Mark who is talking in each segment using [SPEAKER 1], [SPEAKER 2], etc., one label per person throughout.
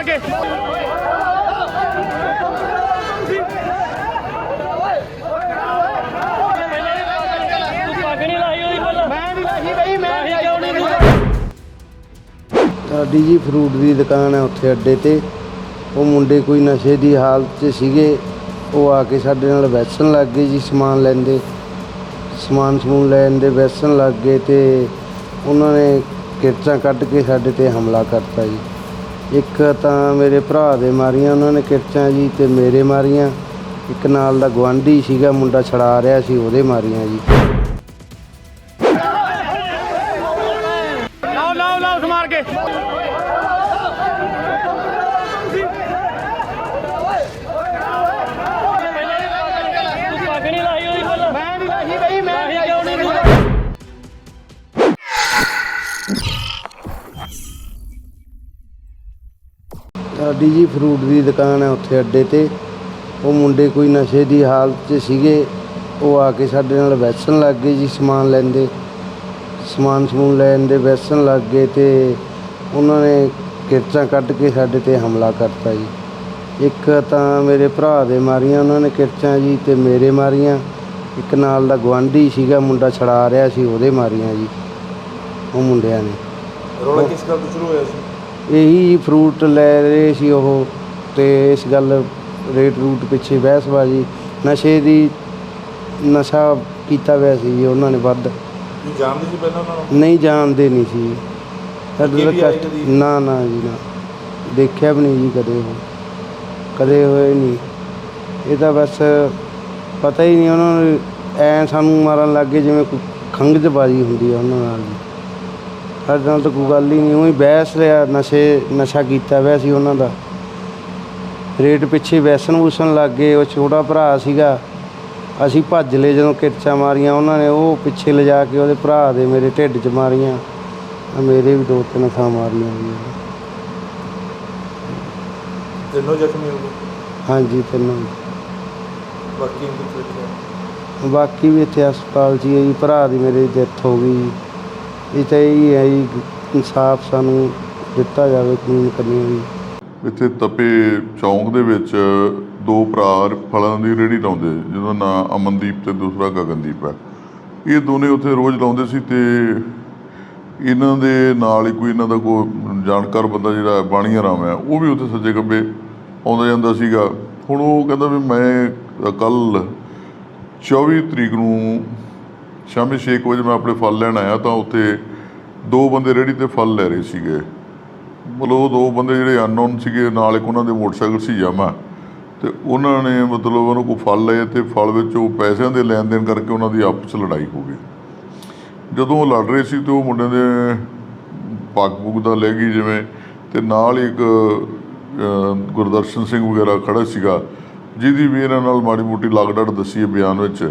[SPEAKER 1] ਮਾਰ ਕੇ ਮੈਂ ਨਹੀਂ ਲਾਹੀ ਬਈ ਮੈਂ ਕਿਉਂ ਨਹੀਂ?
[SPEAKER 2] ਸਾਡੀ ਜੀ ਫਰੂਟ ਦੀ ਦੁਕਾਨ ਹੈ ਉੱਥੇ ਅੱਡੇ ਤੇ। ਉਹ ਮੁੰਡੇ ਕੋਈ ਨਸ਼ੇ ਦੀ ਹਾਲਤ 'ਚ ਸੀਗੇ। ਉਹ ਆ ਕੇ ਸਾਡੇ ਨਾਲ ਵੈਸਣ ਲੱਗ ਗਏ ਜੀ ਸਮਾਨ ਲੈਂਦੇ। ਸਮਾਨ ਸਮੂਨ ਲੈਣ ਦੇ ਵੈਸਣ ਲੱਗ ਗਏ ਤੇ ਉਹਨਾਂ ਨੇ ਕਿਰਚਾਂ ਕੱਢ ਕੇ ਸਾਡੇ ਤੇ ਹਮਲਾ ਕਰਤਾ ਜੀ। ਇੱਕ ਤਾਂ ਮੇਰੇ ਭਰਾ ਦੇ ਮਾਰੀਆਂ, ਉਹਨਾਂ ਨੇ ਕਿਰਚਾਂ ਜੀ ਤੇ ਮੇਰੇ ਮਾਰੀਆਂ। ਇੱਕ ਨਾਲ ਦਾ ਗਵਾਂਢੀ ਸੀਗਾ, ਮੁੰਡਾ ਛੜਾ ਰਿਹਾ ਸੀ, ਉਹਦੇ ਮਾਰੀਆਂ ਜੀ। ਸਾਡੀ ਜੀ ਫਰੂਟ ਦੀ ਦੁਕਾਨ ਹੈ ਉੱਥੇ ਅੱਡੇ ਤੇ। ਉਹ ਮੁੰਡੇ ਕੋਈ ਨਸ਼ੇ ਦੀ ਹਾਲਤ 'ਚ ਸੀਗੇ। ਉਹ ਆ ਕੇ ਸਾਡੇ ਨਾਲ ਵੈਸਣ ਲੱਗ ਗਏ ਜੀ ਸਮਾਨ ਲੈਂਦੇ। ਸਮਾਨ ਸਮੂਨ ਲੈਣ ਦੇ ਵੈਸਣ ਲੱਗ ਗਏ ਤੇ ਉਹਨਾਂ ਨੇ ਕਿਰਚਾਂ ਕੱਢ ਕੇ ਸਾਡੇ ਤੇ ਹਮਲਾ ਕਰਤਾ ਜੀ। ਇੱਕ ਤਾਂ ਮੇਰੇ ਭਰਾ ਦੇ ਮਾਰੀਆਂ ਉਹਨਾਂ ਨੇ ਕਿਰਚਾਂ ਜੀ ਤੇ ਮੇਰੇ ਮਾਰੀਆਂ। ਇੱਕ ਨਾਲ ਦਾ ਗਵਾਂਢੀ ਸੀਗਾ, ਮੁੰਡਾ ਛੜਾ ਰਿਹਾ ਸੀ, ਉਹਦੇ ਮਾਰੀਆਂ ਜੀ। ਉਹ ਮੁੰਡਿਆਂ ਨੇ।
[SPEAKER 3] ਰੌਲਾ ਕਿਸ ਗੱਲ ਤੋਂ ਸ਼ੁਰੂ ਹੋਇਆ ਸੀ?
[SPEAKER 2] ਇਹੀ ਫਰੂਟ ਲੈ ਰਹੇ ਸੀ ਉਹ ਤੇ ਇਸ ਗੱਲ ਰੇਟ ਰੂਟ ਪਿੱਛੇ ਬਹਿਸਬਾਜੀ ਨਸ਼ੇ ਦੀ ਨਸ਼ਾ ਕੀਤਾ ਹੋਇਆ ਸੀ ਜੀ ਉਹਨਾਂ ਨੇ ਵੱਧ।
[SPEAKER 3] ਕੀ ਜਾਣਦੇ ਸੀ ਪਹਿਲਾਂ ਉਹਨਾਂ ਨੂੰ?
[SPEAKER 2] ਨਹੀਂ ਜਾਣਦੇ ਨਹੀਂ ਸੀ। ਸਾਡੇ ਕਸ਼ਟ? ਨਾ ਨਾ ਜੀ ਨਾ। ਦੇਖਿਆ ਵੀ ਨਹੀਂ ਜੀ ਕਦੇ ਉਹ। ਕਦੇ ਹੋਏ ਨਹੀਂ। ਇਹ ਤਾਂ ਬਸ ਪਤਾ ਹੀ ਨਹੀਂ ਉਹਨਾਂ ਨੂੰ। ਐ ਸਾਨੂੰ ਮਾਰਨ ਲੱਗੇ ਜਿਵੇਂ ਕੋਈ ਖੰਘ ਚ ਬਾਜੀ ਹੁੰਦੀ ਆ ਉਹਨਾਂ ਨਾਲ ਜੀ। ਸਾਡੇ ਨਾਲ ਤਾਂ ਕੋਈ ਗੱਲ ਹੀ ਨਹੀਂ ਉਹੀ ਬਹਿਸ ਲਿਆ ਨਸ਼ੇ ਨਸ਼ਾ ਕੀਤਾ ਹੋਇਆ ਸੀ ਉਹਨਾਂ ਦਾ। ਰੇਟ ਪਿੱਛੇ ਵੈਸਨ ਵੂਸਨ ਲੱਗ ਗਏ ਉਹ ਛੋਟਾ ਭਰਾ ਸੀਗਾ। ਅਸੀਂ ਭੱਜ ਲਏ ਜਦੋਂ ਕਿਰਚਾਂ ਮਾਰੀਆਂ ਉਹਨਾਂ ਨੇ ਉਹ ਪਿੱਛੇ ਲਿਜਾ ਕੇ ਉਹਦੇ ਭਰਾ ਦੇ ਮੇਰੇ ਢਿੱਡ 'ਚ ਮਾਰੀਆਂ। ਆ ਮੇਰੇ ਵੀ ਦੋ ਤਿੰਨ ਥਾਂ ਮਾਰੀਆਂ
[SPEAKER 3] ਤਿੰਨੋਂ ਜ਼ਖਮੀ ਹੋ ਗਏ?
[SPEAKER 2] ਹਾਂਜੀ ਤਿੰਨੋਂ।
[SPEAKER 3] ਬਾਕੀ ਕਿੱਥੇ
[SPEAKER 2] ਬਾਕੀ ਵੀ ਇੱਥੇ ਹਸਪਤਾਲ 'ਚ ਹੀ ਹੈ ਜੀ ਭਰਾ ਦੀ ਮੇਰੇ ਡੈਥ ਹੋ ਗਈ ਜੀ। ਇਹ ਤਾਂ ਇਹ ਹੈ ਜੀ ਇਨਸਾਫ ਸਾਨੂੰ ਦਿੱਤਾ ਜਾਵੇ ਕਾਨੂੰਨ ਕਰਨੀ ਵੀ।
[SPEAKER 4] ਇੱਥੇ ਤਪੇ ਚੌਂਕ ਦੇ ਵਿੱਚ ਦੋ ਭਰਾ ਫਲਾਂ ਦੀ ਰੇਹੜੀ ਲਾਉਂਦੇ, ਜਿਹਦਾ ਨਾਂ ਅਮਨਦੀਪ ਤੇ ਦੂਸਰਾ ਗਗਨਦੀਪ ਹੈ। ਇਹ ਦੋਨੇ ਉੱਥੇ ਰੋਜ਼ ਲਾਉਂਦੇ ਸੀ ਤੇ ਇਹਨਾਂ ਦੇ ਨਾਲ ਹੀ ਕੋਈ ਇਹਨਾਂ ਦਾ ਕੋਈ ਜਾਣਕਾਰ ਬੰਦਾ ਜਿਹੜਾ ਬਾਣੀਆ ਰਾਮ ਹੈ, ਉਹ ਵੀ ਉੱਥੇ ਸੱਜੇ ਖੱਬੇ ਆਉਂਦਾ ਜਾਂਦਾ ਸੀਗਾ। ਹੁਣ ਉਹ ਕਹਿੰਦਾ ਵੀ ਮੈਂ ਕੱਲ 24 ਤਰੀਕ ਨੂੰ ਸ਼ਾਮੀ 6 ਵਜੇ ਮੈਂ ਆਪਣੇ ਫਲ ਲੈਣ ਆਇਆ ਤਾਂ ਉੱਥੇ ਦੋ ਬੰਦੇ ਰੇਹੜੀ ਤੇ ਫਲ ਲੈ ਰਹੇ ਸੀਗੇ। ਮਤਲਬ ਉਹ ਦੋ ਬੰਦੇ ਜਿਹੜੇ ਅਨਨੋਨ ਸੀਗੇ, ਨਾਲ ਇੱਕ ਉਹਨਾਂ ਦੇ ਮੋਟਰਸਾਈਕਲ ਸੀ ਜਾਮਾ। ਤੇ ਉਹਨਾਂ ਨੇ ਮਤਲਬ ਉਹਨਾਂ ਕੋਲ ਫਲ ਲਏ ਤੇ ਫਲ ਵਿੱਚ ਉਹ ਪੈਸਿਆਂ ਦੇ ਲੈਣ ਦੇਣ ਕਰਕੇ ਉਹਨਾਂ ਦੀ ਆਪਸ 'ਚ ਲੜਾਈ ਹੋ ਗਈ। ਜਦੋਂ ਉਹ ਲੜ ਰਹੇ ਸੀ ਤੇ ਉਹ ਮੁੰਡੇ ਦੇ ਪੱਗ ਪੁੱਗ ਦਾ ਲੈ ਗਈ ਜਿਵੇਂ, ਤੇ ਨਾਲ ਹੀ ਇੱਕ ਗੁਰਦਰਸ਼ਨ ਸਿੰਘ ਵਗੈਰਾ ਖੜਾ ਸੀਗਾ, ਜਿਹਦੀ ਵੀ ਇਹਨਾਂ ਨਾਲ ਮਾੜੀ ਮੋਟੀ ਲਾਗਡਾਟ ਦੱਸੀ ਹੈ ਬਿਆਨ ਵਿੱਚ।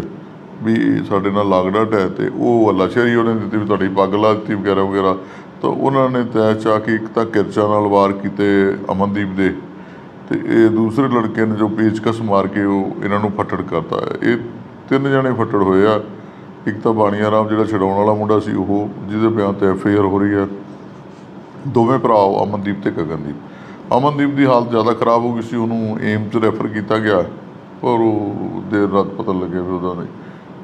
[SPEAKER 4] ਵੀ ਸਾਡੇ ਨਾਲ ਲਾਗਡਾਟ ਹੈ ਤੇ ਉਹ ਅੱਲਾਸ਼ਰੀ ਉਹਨੇ ਦਿੱਤੀ ਵੀ ਤੁਹਾਡੀ ਪੱਗ ਲਾ ਦਿੱਤੀ ਵਗੈਰਾ ਵਗੈਰਾ। ਤਾਂ ਉਹਨਾਂ ਨੇ ਤੈ ਚਾ ਕੇ ਇੱਕ ਤਾਂ ਕਿਰਚਾ ਨਾਲ ਵਾਰ ਕੀਤੇ ਅਮਨਦੀਪ ਦੇ ਤੇ ਇਹ ਦੂਸਰੇ ਲੜਕੇ ਨੇ ਜੋ ਪੇਚਕਸ ਮਾਰ ਕੇ ਉਹ ਇਹਨਾਂ ਨੂੰ ਫੱਟੜ ਕਰਤਾ ਇਹ ਤਿੰਨ ਜਣੇ ਫੱਟੜ ਹੋਏ ਆ। ਇੱਕ ਤਾਂ ਬਾਣੀਆ ਰਾਮ ਜਿਹੜਾ ਛਡਾਉਣ ਵਾਲਾ ਮੁੰਡਾ ਸੀ, ਉਹ ਜਿਹਦੇ ਬਿਆਨ ਤੇ ਐਫ ਹੋ ਰਹੀ ਹੈ। ਦੋਵੇਂ ਭਰਾ ਅਮਨਦੀਪ ਤੇ ਗਗਨਦੀਪ। ਅਮਨਦੀਪ ਦੀ ਹਾਲਤ ਜ਼ਿਆਦਾ ਖਰਾਬ ਹੋ ਗਈ ਸੀ, ਉਹਨੂੰ ਏਮਸ ਰੈਫਰ ਕੀਤਾ ਗਿਆ। ਪਰ ਉਹ ਦੇਰ ਰਾਤ ਪਤਾ ਲੱਗਿਆ ਵੀ ਉਹਦਾ ਨਹੀਂ।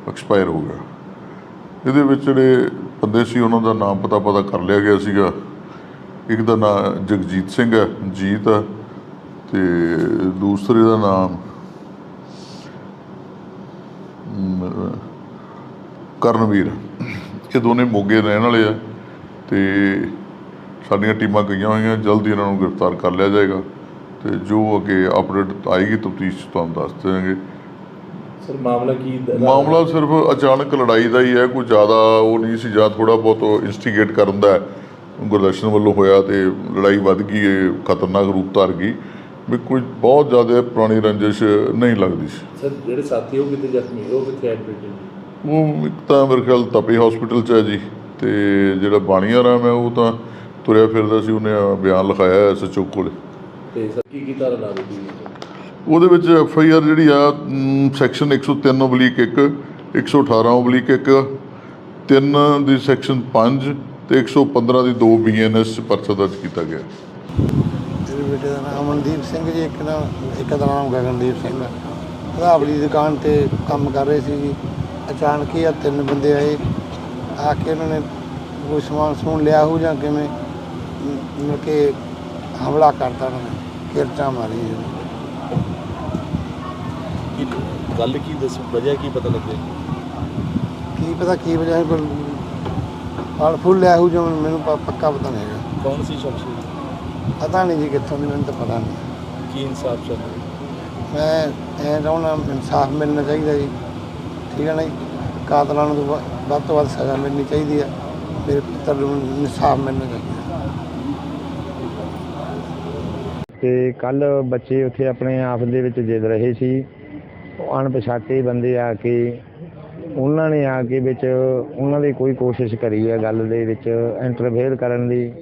[SPEAKER 4] ਐਕਸਪਾਇਰ ਹੋ ਗਿਆ। ਇਹਦੇ ਵਿੱਚ ਜਿਹੜੇ ਬੰਦੇ ਸੀ, ਉਹਨਾਂ ਦਾ ਨਾਮ ਪਤਾ ਪਤਾ ਕਰ ਲਿਆ ਗਿਆ ਸੀਗਾ। ਇੱਕ ਦਾ ਨਾਮ ਜਗਜੀਤ ਸਿੰਘ ਹੈ, ਜੀਤ ਹੈ, ਤੇ ਦੂਸਰੇ ਦਾ ਨਾਮ ਕਰਨਵੀਰ ਇਹ ਦੋਨੇ ਮੋਗੇ ਰਹਿਣ ਵਾਲੇ ਆ, ਤੇ ਸਾਡੀਆਂ ਟੀਮਾਂ ਗਈਆਂ ਹੋਈਆਂ, ਜਲਦੀ ਇਹਨਾਂ ਨੂੰ ਗ੍ਰਿਫਤਾਰ ਕਰ ਲਿਆ ਜਾਏਗਾ। ਤੇ ਜੋ ਅੱਗੇ ਅਪਡੇਟ ਆਏਗੀ, ਤਫਤੀਸ਼ ਤੁਹਾਨੂੰ ਦੱਸ ਦੇਵਾਂਗੇ
[SPEAKER 3] ਸਰ ਮਾਮਲਾ ਕੀ
[SPEAKER 4] ਮਾਮਲਾ ਸਿਰਫ ਅਚਾਨਕ ਲੜਾਈ ਦਾ ਹੀ ਹੈ ਕੋਈ ਜ਼ਿਆਦਾ ਉਹ ਨਹੀਂ ਸੀ ਜਾਂ ਥੋੜਾ ਬਹੁਤ ਇਨਸਟੀਗੇਟ ਕਰਨ ਦਾ। ਗੁਰਦਰਸ਼ਨ ਵੱਲੋਂ ਹੋਇਆ ਤੇ ਲੜਾਈ ਵੱਧ ਗਈ ਖਤਰਨਾਕ ਰੂਪ ਧਾਰ ਗਈ। ਵੀ ਕੋਈ ਬਹੁਤ ਜ਼ਿਆਦਾ ਪੁਰਾਣੀ ਰੰਜਿਸ਼ ਨਹੀਂ ਲੱਗਦੀ ਸੀ।
[SPEAKER 3] ਸਰ ਜਿਹੜੇ ਸਾਥੀ ਉਹ ਕਿਤੇ ਜ਼ਖਮੀ ਉਹ ਕਿੱਥੇ ਐਡਮਿਟ ਨੇ?
[SPEAKER 4] ਉਹ ਇੱਕ ਤਾਂ ਮੇਰੇ ਖਿਆਲ ਤਪੇ ਹਸਪੀਟਲ 'ਚ ਹੈ ਜੀ ਤੇ ਜਿਹੜਾ ਬਾਣੀਆ ਰਾਮ ਹੈ ਉਹ ਤਾਂ ਤੁਰਿਆ ਫਿਰਦਾ ਸੀ ਉਹਨੇ ਬਿਆਨ ਲਿਖਾਇਆ ਐਸਐਚਓ ਕੋਲ।
[SPEAKER 3] ਤੇ ਸਰ ਕੀ ਕੀ ਧਾਰਾ ਲਾ ਦਿੱਤੀ ਗਈ ਹੈ?
[SPEAKER 4] ਉਹਦੇ ਵਿੱਚ ਐਫ ਆਈ ਆਰ ਜਿਹੜੀ ਆ ਮ, ਸੈਕਸ਼ਨ 103 ਓਬਲੀਕ 1 118 ਓਬਲੀਕ 1 3 ਦੀ ਸੈਕਸ਼ਨ 5 ਤੇ 115 ਦੀ 2 ਬੀਐਨਐਸ ਪਰਚਾ ਦਰਜ ਕੀਤਾ ਗਿਆ।
[SPEAKER 2] ਇਹਦੇ
[SPEAKER 5] ਬੇਟੇ ਦਾ ਨਾਮ ਅਮਨਦੀਪ ਸਿੰਘ ਜੀ ਇੱਕ ਨਾ ਇੱਕ ਦਾ ਨਾਮ ਗਗਨਦੀਪ ਸਿੰਘ ਆ। ਰਾਵਲੀ ਦੁਕਾਨ ਤੇ ਕੰਮ ਕਰ ਰਹੇ ਸੀ ਜੀ। ਅਚਾਨਕ ਹੀ ਆ ਤਿੰਨ ਬੰਦੇ ਆਏ। ਆ ਕੇ ਉਹਨਾਂ ਨੇ ਕੋਈ ਸਮਾਨ ਸਮੂਨ ਲਿਆ ਹੋ ਜਾਂ ਕਿਵੇਂ ਮਿਲ ਕੇ ਹਮਲਾ ਕਰਤਾ ਉਹਨਾਂ ਨੇ ਕਿਰਚਾ ਮਾਰੀ ਜੀ
[SPEAKER 3] ਕੀ ਗੱਲ ਕੀ ਦੱਸ ਵਜ੍ਹਾ ਕੀ ਪਤਾ ਲੱਗਿਆ
[SPEAKER 5] ਕੀ ਪਤਾ ਕੀ ਵਜ੍ਹਾ ਹੈ ਪਰ ਫਲ ਫੁੱਲ ਲਿਆ ਹੋ ਜਾਂ ਮੈਨੂੰ ਪ- ਪੱਕਾ ਪਤਾ ਨਹੀਂ ਹੈਗਾ।
[SPEAKER 3] ਕੌਣ ਸੀ ਸ਼ਖਸ
[SPEAKER 5] ਪਤਾ ਨਹੀਂ ਜੀ ਕਿੱਥੋਂ ਦੀ ਮੈਨੂੰ ਤਾਂ ਪਤਾ ਨਹੀਂ।
[SPEAKER 3] ਕੀ ਇਨਸਾਫ ਚੱਲ ਰਿਹਾ
[SPEAKER 5] ਮੈਂ ਐਂ ਚਾਹੁੰਦਾ ਇਨਸਾਫ ਮਿਲਣਾ ਚਾਹੀਦਾ ਜੀ। ਠੀਕ ਹੈ ਨਾ ਜੀ? ਕਾਤਲਾਂ ਨੂੰ ਵ- ਵੱਧ ਤੋਂ ਵੱਧ ਸਜ਼ਾ ਮਿਲਣੀ ਚਾਹੀਦੀ ਹੈ। ਮੇਰੇ ਪੁੱਤਰ ਨੂੰ ਇਨਸਾਫ ਮਿਲਣਾ ਚਾਹੀਦਾ।
[SPEAKER 6] ਤੇ ਕੱਲ ਬੱਚੇ ਉੱਥੇ ਆਪਣੇ ਆਪ ਦੇ ਵਿੱਚ ਜਿੱਦ ਰਹੇ ਸੀ। ਅਣਪਛਾਤੇ ਬੰਦੇ ਆ ਕੇ ਉਹਨਾਂ ਨੇ ਆ ਕੇ ਵਿੱਚ ਉਹਨਾਂ ਦੀ ਕੋਈ ਕੋਸ਼ਿਸ਼ ਕਰੀ ਹੈ ਗੱਲ ਦੇ ਵਿੱਚ ਇੰਟਰਫੇਅਰ ਕਰਨ ਦੀ।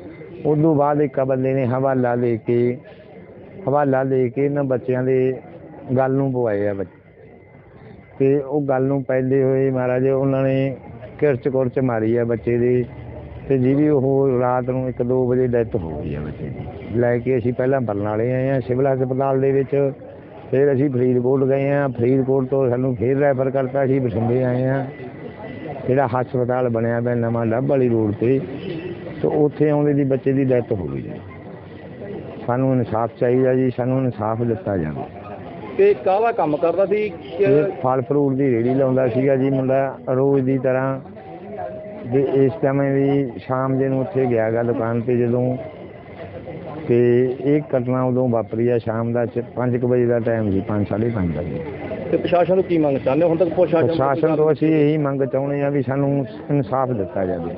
[SPEAKER 6] ਉਦੋਂ ਬਾਅਦ ਇੱਕ ਬੰਦੇ ਨੇ ਹਵਾਲਾ ਦੇ ਕੇ, ਹਵਾਲਾ ਦੇ ਕੇ ਇਹਨਾਂ ਬੱਚਿਆਂ ਦੇ ਗੱਲ ਨੂੰ ਪਵਾਏ ਆ ਬੱਚੇ। ਤੇ ਉਹ ਗੱਲ ਨੂੰ ਪੈਂਦੇ ਹੋਏ ਮਹਾਰਾਜ ਉਹਨਾਂ ਨੇ ਕਿਰਚ ਕੁਰਚ ਮਾਰੀ ਆ ਬੱਚੇ ਦੀ ਤੇ ਜਿਹਦੀ ਉਹ ਰਾਤ ਨੂੰ 1-2 ਵਜੇ ਡੈਥ ਹੋ ਗਈ ਆ ਬੱਚੇ ਦੀ। ਲੈ ਕੇ ਅਸੀਂ ਪਹਿਲਾਂ ਬਰਨਾਲੇ ਆਏ ਆ, ਸਿਵਲ ਹਸਪਤਾਲ ਦੇ ਵਿੱਚ ਫਿਰ ਅਸੀਂ ਫਰੀਦਕੋਟ ਗਏ ਆ ਫਰੀਦਕੋਟ ਤੋਂ ਸਾਨੂੰ ਫਿਰ ਰੈਫਰ ਕਰਤਾ ਅਸੀਂ ਬਠਿੰਡੇ ਆਏ ਆ ਜਿਹੜਾ ਹਸਪਤਾਲ ਬਣਿਆ ਪਿਆ ਨਵਾਂ ਲੱਭ ਵਾਲੀ ਰੋਡ ਤੇ ਤੇ ਉੱਥੇ ਆਉਂਦੇ ਦੀ ਬੱਚੇ ਦੀ ਡੈਥ ਹੋ ਗਈ ਸਾਨੂੰ ਇਨਸਾਫ ਚਾਹੀਦਾ ਜੀ ਸਾਨੂੰ ਇਨਸਾਫ ਦਿੱਤਾ ਜਾਵੇ।
[SPEAKER 1] ਤੇ ਕਾਹਦਾ ਕੰਮ ਕਰਦਾ ਸੀ?
[SPEAKER 6] ਇਹ ਫਲ ਫਰੂਟ ਦੀ ਰੇੜੀ ਲਾਉਂਦਾ ਸੀਗਾ ਜੀ ਮੁੰਡਾ ਰੋਜ਼ ਦੀ ਤਰ੍ਹਾਂ। ਤੇ ਇਸ ਸਮੇਂ ਵੀ ਸ਼ਾਮ ਜੇ ਨੂੰ ਉੱਥੇ ਗਿਆ ਗਾ ਦੁਕਾਨ ਤੇ ਜਦੋਂ ਤੇ ਇਹ ਘਟਨਾ ਉਦੋਂ ਵਾਪਰੀ ਆ ਸ਼ਾਮ ਦਾ 5 ਵਜੇ ਦਾ ਟਾਈਮ ਸੀ 5 ਪੰਜ ਵਜੇ
[SPEAKER 1] ਤੇ ਪ੍ਰਸ਼ਾਸਨ ਨੂੰ ਕੀ ਮੰਗ ਚਾਹੁੰਦੇ ਹੋ? ਹੁਣ ਤੱਕ ਪ੍ਰਸ਼ਾਸਨ
[SPEAKER 6] ਪ੍ਰਸ਼ਾਸਨ ਤੋਂ ਅਸੀਂ ਇਹੀ ਮੰਗ ਚਾਹੁੰਦੇ ਆ ਵੀ ਸਾਨੂੰ ਇਨਸਾਫ ਦਿੱਤਾ ਜਾਵੇ